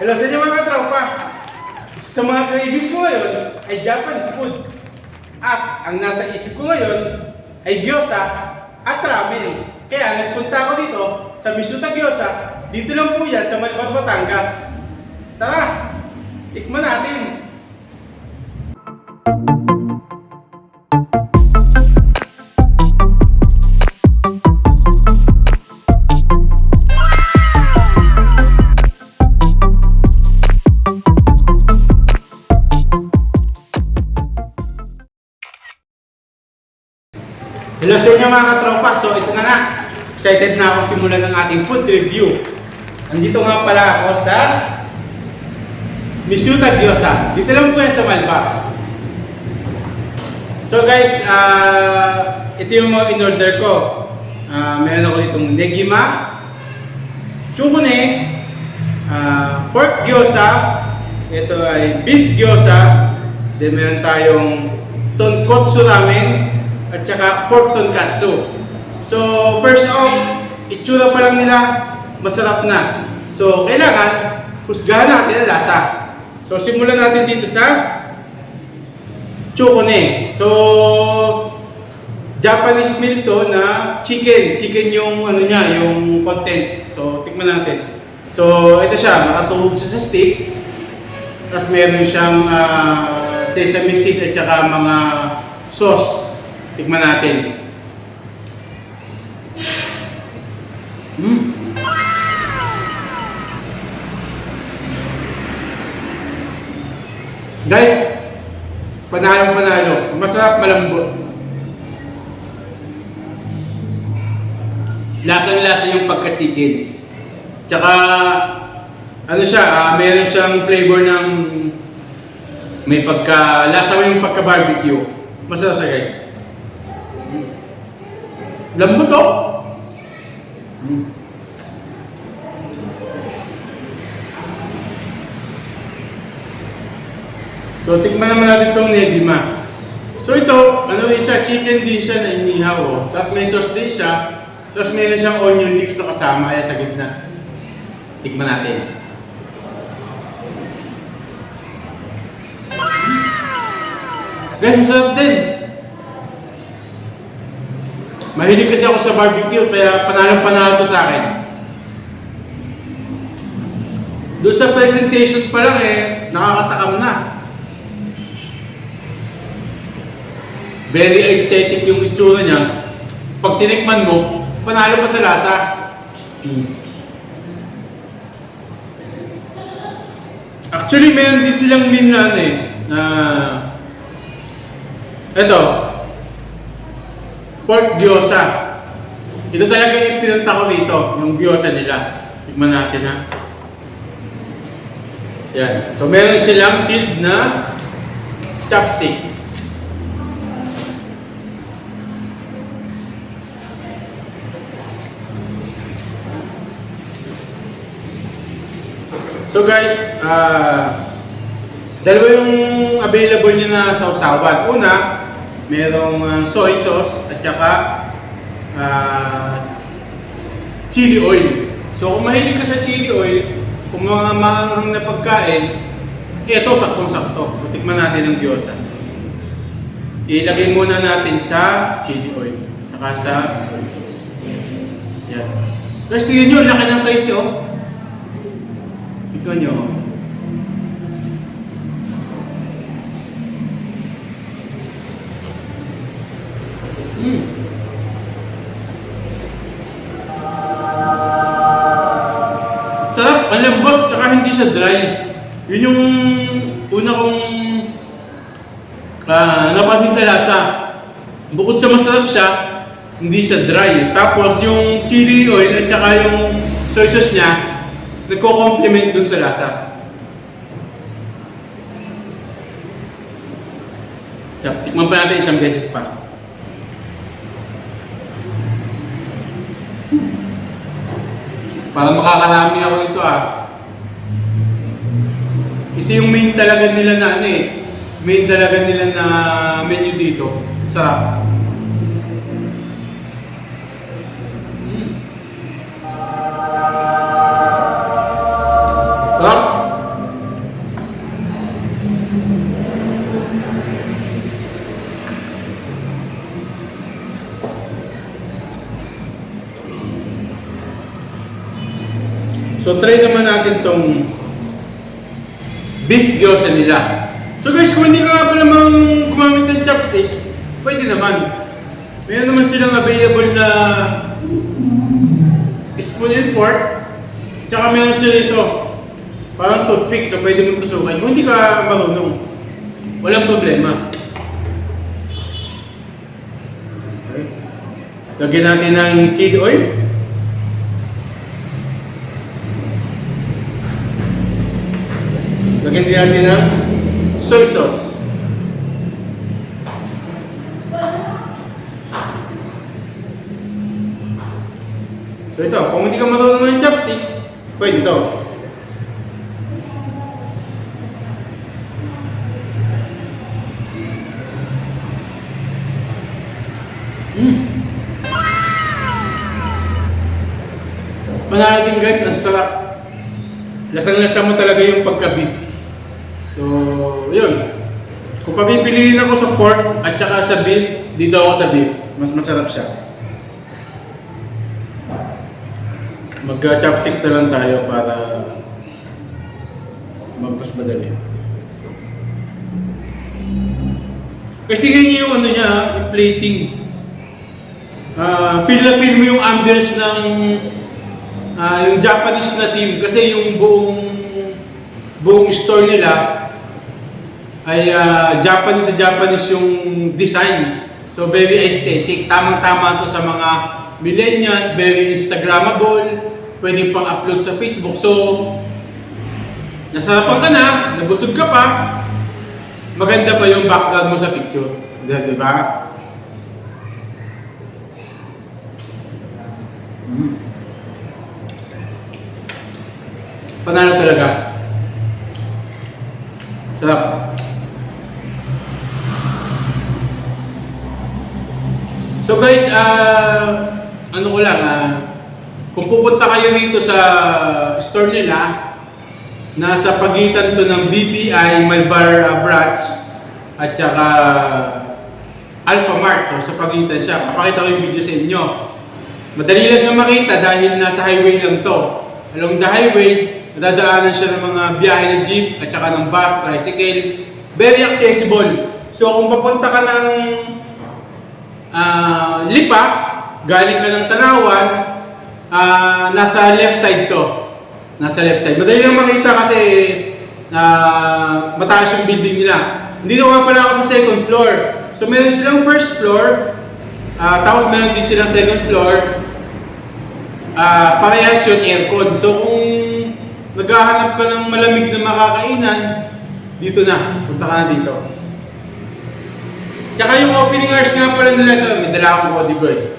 Hello sa inyo mga katropa. Sa mga cravings ko ngayon ay Japanese food. At ang nasa isip ko ngayon ay gyoza at ramen. Kaya nagpunta ako dito sa Misuta Gyoza. Dito lang po yan sa Malbar, Batangas. Tara, tikman natin. Hello sa inyo mga katropa. So ito na nga. Excited na ako simulan ng ating food review. Andito nga pala ako sa Misuta Gyoza. Dito lang po yan sa Malba. So guys, ah ito yung mga in-order ko. Ah meron ako ditong negima, chukune, ah pork gyoza, ito ay beef gyoza, then meron tayong tonkotsu ramen, at saka pork tonkatsu. So, first off, itsura pa lang nila, masarap na. So, kailangan, husgahan natin ang lasa. So, simulan natin dito sa chukone. So, Japanese meal to na chicken. Chicken yung ano niya, yung content. So, tikman natin. So, ito siya, nakatuhog siya sa stick. Tapos meron siyang ah, sesame seed at saka mga sauce. Tikman natin. Mm. Guys, panalo panalo. Masarap malambot. Lasang-lasa yung pagka-chicken. Tsaka, ano siya, ah, meron siyang flavor ng may pagka, lasa mo yung pagka-barbecue. Masarap siya guys. Lambot oh. Mm. So, tikman naman natin itong negima. So, ito, ano yung siya, chicken din siya na inihaw, oh. Tapos may sauce din siya. Tapos meron siyang onion mix na kasama, kaya sa gitna. Tikman natin. Guys, masarap din. Mahilig kasi ako sa barbecue, kaya panalo-panalo sa akin. Doon sa presentation pa lang eh, nakakatakam na. Very aesthetic yung itsura niya. Pag tinikman mo, panalo pa sa lasa. Mm. Actually, meron din silang meal na ano eh, na ito, pork gyoza. Ito talaga yung pinunta ko dito, yung gyoza nila. Tignan natin ha. Yan. So, meron silang sealed na chopsticks. So guys, ah dalawa yung available niya na sausawan. Una, merong ah, soy sauce at saka ah, chili oil. So kung mahilig ka sa chili oil, kung mga maanghang na pagkain, ito saktong-sakto. So tikman natin ang gyoza. Ilagay muna natin sa chili oil, saka sa soy sauce. Yan. Guys, tingnan nyo, laki ng size oh. Tignan nyo. Sarap, ang lambot, tsaka hindi siya dry. Yun yung una kong ah, napansin sa lasa. Bukod sa masarap siya, hindi siya dry. Tapos yung chili oil at saka yung soy sauce niya, nagko-complement dun sa lasa. So, tikman pa natin isang beses pa. Para makakarami ako nito ah. Ito yung main talaga nila na ano eh. Main talaga nila na menu dito. Sarap. So try naman natin tong beef gyoza nila. So guys, kung hindi ka nga pala mang gumamit ng chopsticks, pwede naman. Meron naman silang available na spoon and fork. Tsaka meron sila ito. Parang toothpick, so pwede mong tusukan. Kung hindi ka marunong, walang problema. Okay. Lagyan natin ng chili oil. Lagyan din natin ng soy sauce. So ito, kung hindi ka marunong ng chopsticks, pwede ito. Mm. Manalo din guys, ang sarap. Lasang-lasa mo talaga yung pagka-beef. So, yun. Kung papipiliin ako sa pork at saka sa beef, dito ako sa beef. Mas masarap siya. Mag-chopsticks na lang tayo para magpas madali. Kasi tingnan niyo yung ano niya, yung plating. Ah, feel na feel mo yung ambience ng ah, yung Japanese na team kasi yung buong buong store nila ay ah, Japanese sa Japanese yung design. So very aesthetic. Tamang-tama to sa mga millennials, very Instagrammable, pwede pang upload sa Facebook. So nasarapan ka na, nabusog ka pa, maganda pa yung background mo sa picture. Di ba? Mm. Panalo talaga. Sarap. So guys, ah ano ko lang, ah kung pupunta kayo dito sa store nila, nasa pagitan to ng BPI Malbar ah, branch at saka Alpha Mart. So sa pagitan siya. Papakita ko yung video sa inyo. Madali lang siya makita dahil nasa highway lang to. Along the highway, nadadaanan siya ng mga biyahe ng jeep at saka ng bus, tricycle. Very accessible. So kung papunta ka ng ah, Lipa, galing ka ng Tanawan, ah, nasa left side to. Nasa left side. Madali lang makita kasi ah, mataas yung building nila. Hindi na nga pala ako sa second floor. So meron silang first floor, ah, tapos meron din silang second floor. Ah, parehas yun aircon. So kung naghahanap ka ng malamig na makakainan, dito na. Punta ka na dito. Tsaka yung opening hours nga pala nila ito, may dala akong kodigo eh.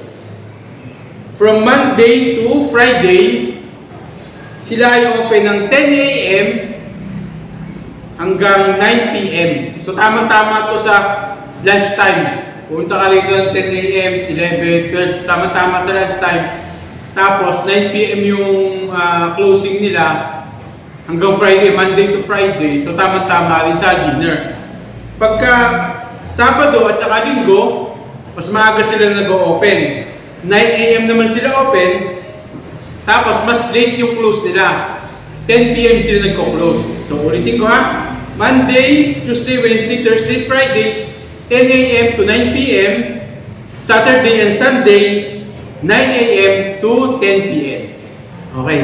From Monday to Friday, sila ay open ng 10 a.m. hanggang 9 p.m. So tamang-tama to sa lunchtime. Punta ka rito ng 10 a.m., 11, 12, tama-tama sa lunchtime. Tapos 9 p.m. yung ah, closing nila hanggang Friday, Monday to Friday. So tama-tama rin sa dinner. Pagka Sabado at saka Linggo, mas maaga sila nag-open. 9 a.m. naman sila open, tapos mas late yung close nila. 10 p.m. sila nagko-close. So ulitin ko ha. Monday, Tuesday, Wednesday, Thursday, Friday, 10 a.m. to 9 p.m. Saturday and Sunday, 9 a.m. to 10 p.m. Okay.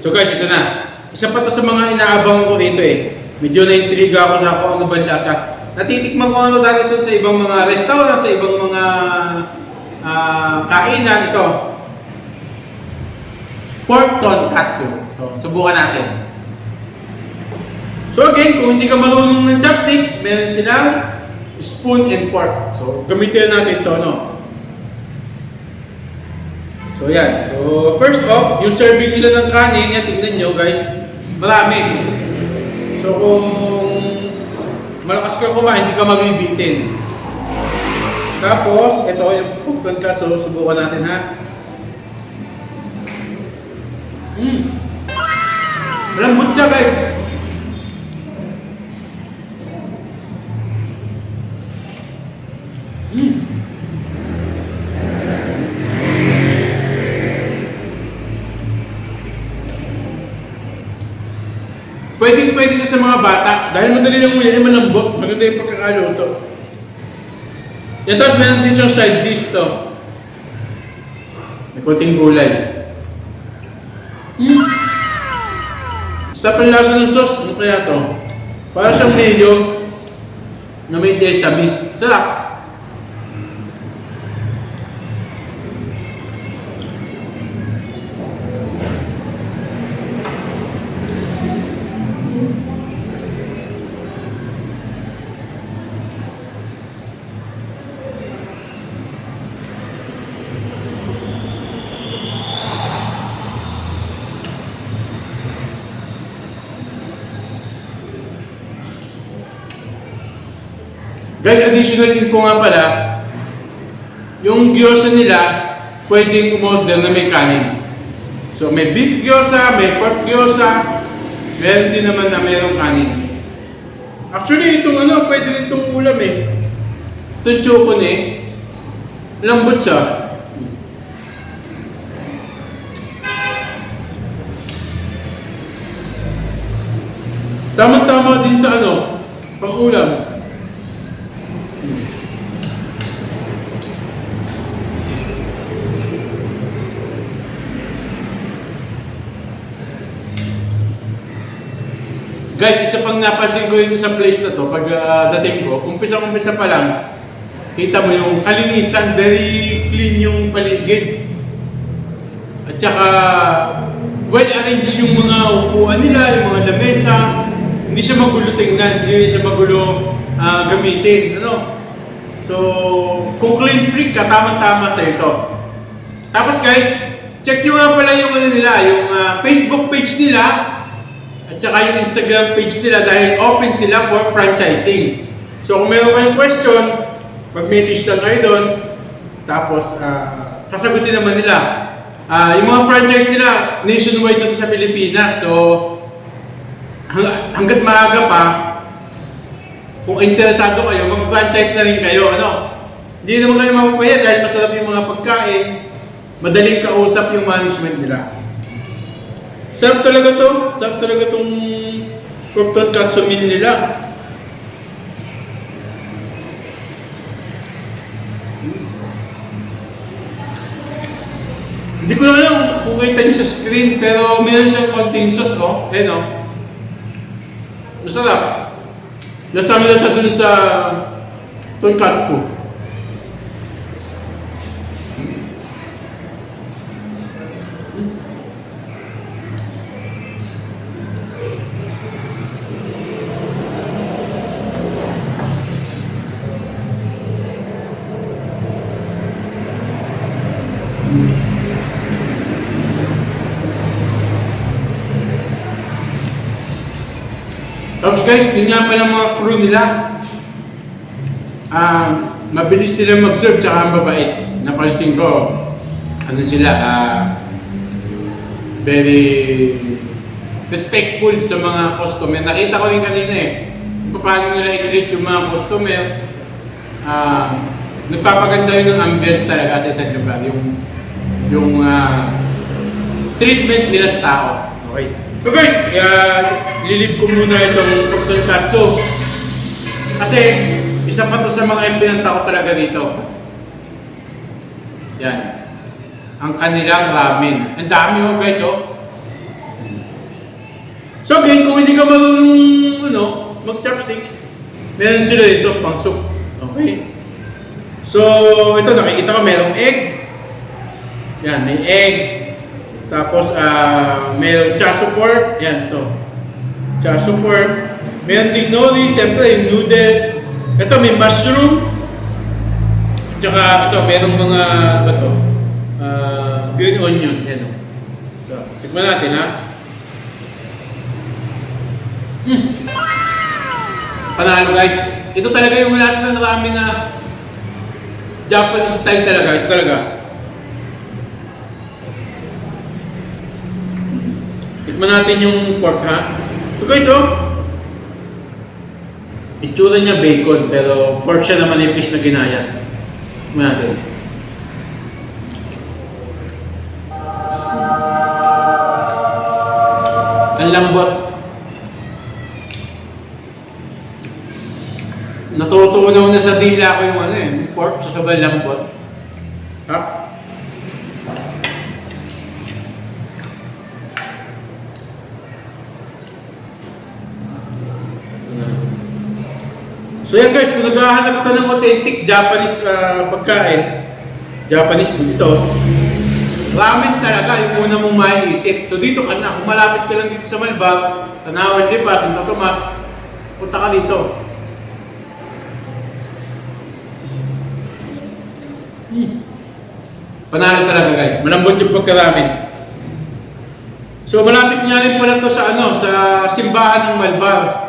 So guys, ito na. Isa pa to sa mga inaabangan ko dito eh. Medyo na-intriga ako sa kung ano ba lasa. Natitikman ko ano dati sa, sa ibang mga restaurant, sa ibang mga ah, kainan ito. Pork tonkatsu. So, subukan natin. So again, kung hindi ka marunong ng chopsticks, meron silang spoon and fork. So, gamitin natin to, no? So, yan. So, first off, yung serving nila ng kanin, yan, tingnan nyo, guys. Marami. So, kung malakas ka kumain, hindi ka mabibitin. Tapos, ito yung pugton ka. So, subukan natin, ha? Mm. Malambot siya, guys. Pwede pwede siya sa mga bata dahil madali lang yan, malambot, maganda yung pagkakaluto. Yan tapos meron din siyang side dish to. May konting gulay. Mm. Sa panlasa ng sauce, ano kaya to? Para siyang mayo na may sesame. Sarap. Guys, additional info nga pala, yung gyoza nila, pwedeng umorder na may kanin. So may beef gyoza, may pork gyoza, meron din naman na mayroong kanin. Actually, itong ano, pwede rin itong ulam eh. Itong chocon eh. Lambot siya. Tama-tama din sa ano, pang ulam. Guys, isa pang napansin ko dito sa place na to, pag ah, dating ko, umpisa-umpisa pa lang, kita mo yung kalinisan, very clean yung paligid. At saka, well-arranged yung mga upuan nila, yung mga lamesa. Hindi siya magulo tingnan, hindi siya magulo ah, gamitin. Ano? So, kung clean freak ka, tama-tama sa ito. Tapos guys, check nyo nga pala yung ano nila, yung ah, Facebook page nila, at saka yung Instagram page nila dahil open sila for franchising. So kung meron kayong question, mag-message lang kayo doon. Tapos ah, sasagutin naman nila. Ah, yung mga franchise nila, nationwide na sa Pilipinas. So hang- hanggat maaga pa, kung interesado kayo, mag-franchise na rin kayo. Ano? Hindi naman kayo mapapaya dahil masarap yung mga pagkain. Madaling kausap yung management nila. Sarap talaga to. Sarap talaga tong pork tonkatsu meal nila. Hindi ko alam kung kita nyo sa screen, pero meron siyang konting sauce, oh. Ayan, oh. Masarap. Siya dun sa tonkatsu. Tapos guys, yun nga pala mga crew nila. Ah, mabilis sila mag-serve tsaka mabait. Napansin ko, ano sila, ah, very respectful sa mga customer. Nakita ko rin kanina eh, paano nila i-greet yung mga customer. Ah, nagpapaganda yun ng ambience talaga sa isang lugar. Yung, yung ah, treatment nila sa tao. Okay. So guys, uh, lilib ko muna itong Procton Katsu. Kasi, isa pa to sa mga impinanta ko talaga dito. Yan. Ang kanilang ramen. Ang dami oh guys oh. So again, kung hindi ka marunong ano, mag-chopsticks, meron sila dito pang soup. Okay. So, ito nakikita ko merong egg. Yan, may egg. Tapos, ah, mayroong chaso pork. Yan, to. Chaso pork. Mayroong din nori, siyempre yung noodles. Ito, may mushroom. Tsaka, ito, mayroong mga, ano to? Ah, green onion. Yan, oh. So, tikman natin, ha? Mm. Panalo, guys. Ito talaga yung lasa ng ramen na Japanese style talaga. Ito talaga. Tikman natin yung pork ha. So guys, oh. Itsura niya bacon, pero pork siya naman yung na ginaya. Tikman natin. Ang lambot. Natutunaw na sa dila ko yung ano eh, pork sa sobrang lambot. Ha? So yan guys, kung naghahanap ka ng authentic Japanese ah, pagkain, Japanese food ito, ramen talaga yung una mong maiisip. So dito ka na, kung malapit ka lang dito sa Malbag, Tanawan Lipa, Santo Tomas, punta ka dito. Hmm. Panalo talaga guys, malambot yung pagkaramen. So malapit nga rin pala to sa ano, sa simbahan ng Malbar.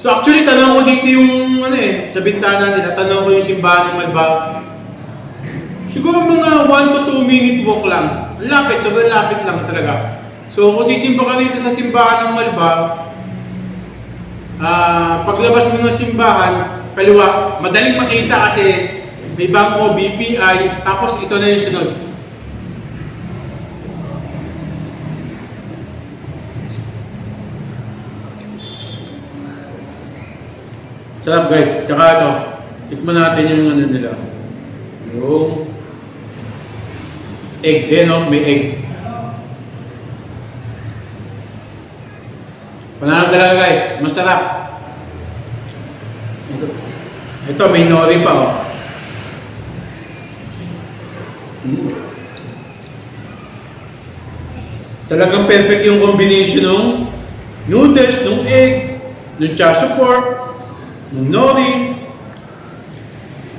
So actually tanong ko dito yung ano eh, sa bintana nila, tanong ko yung simbahan ng Malbar. Siguro mga 1 to 2 minute walk lang. Ang Lapit, sobrang lapit lang talaga. So kung sisimba ka dito sa simbahan ng Malbar, ah paglabas mo ng simbahan, kaliwa, madaling makita kasi may bangko, BPI, tapos ito na yung sunod. Sarap guys, tsaka ito, tikman natin yung ano nila. Yung egg, eh no, may egg. Panalo talaga guys, masarap. Ito, ito may nori pa oh. Mm. Talagang perfect yung combination ng noodles, ng egg, ng chaso pork, ng nori.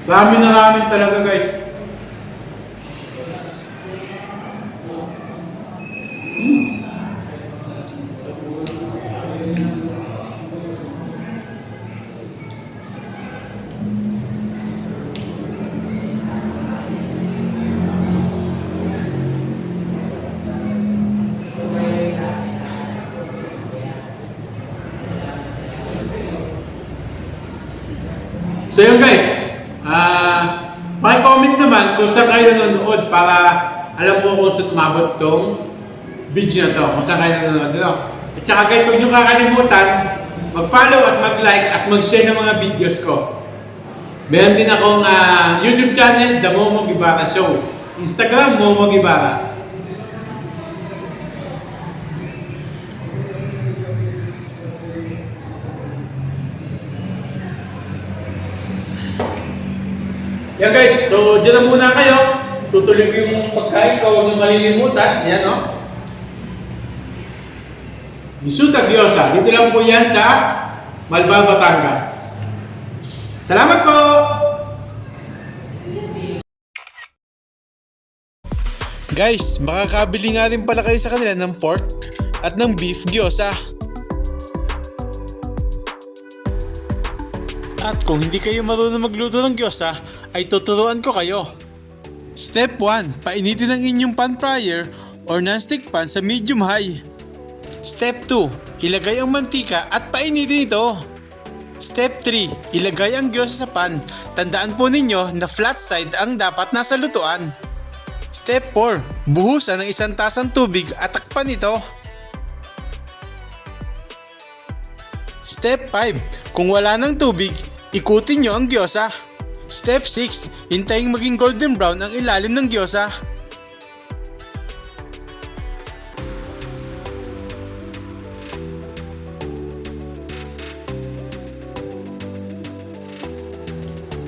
Rami na ramen talaga guys. So yun guys, ah, paki-comment naman kung saan kayo nanonood para alam ko kung saan umabot itong video na to, kung saan kayo nanonood. No? At saka guys, huwag niyo kakalimutan, mag-follow at mag-like at mag-share ng mga videos ko. Meron din akong ah, YouTube channel, The Momo Gibara Show. Instagram, Momo Gibara. Yan guys, so dyan na muna kayo. Tutuloy ko yung pagkain ko, huwag niyo malilimutan. Yan no. Bisuta Gyosa. Dito lang po yan sa Malbal, Batangas. Salamat po! Guys, makakabili nga rin pala kayo sa kanila ng pork at ng beef gyoza. At kung hindi kayo marunong magluto ng gyoza, ay tuturuan ko kayo. Step 1. Painitin ang inyong pan fryer or non-stick pan sa medium high. Step 2. Ilagay ang mantika at painitin ito. Step 3. Ilagay ang gyoza sa pan. Tandaan po ninyo na flat side ang dapat nasa lutuan. Step 4. Buhusan ng isang tasang tubig at takpan ito. Step 5. Kung wala ng tubig, ikutin nyo ang gyoza. Step 6. Hintayin maging golden brown ang ilalim ng gyoza.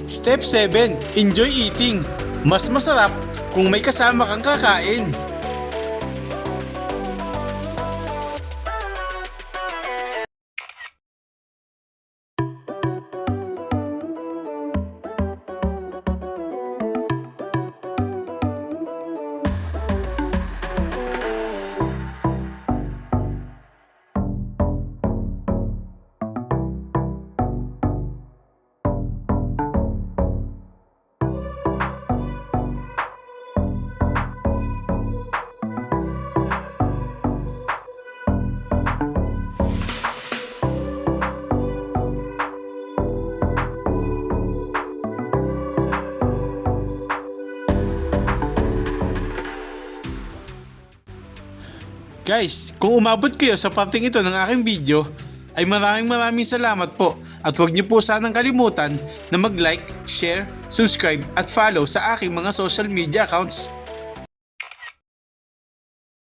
Step 7. Enjoy eating. Mas masarap kung may kasama kang kakain. Guys, kung umabot kayo sa parting ito ng aking video, ay maraming maraming salamat po. At huwag niyo po sanang kalimutan na mag-like, share, subscribe at follow sa aking mga social media accounts.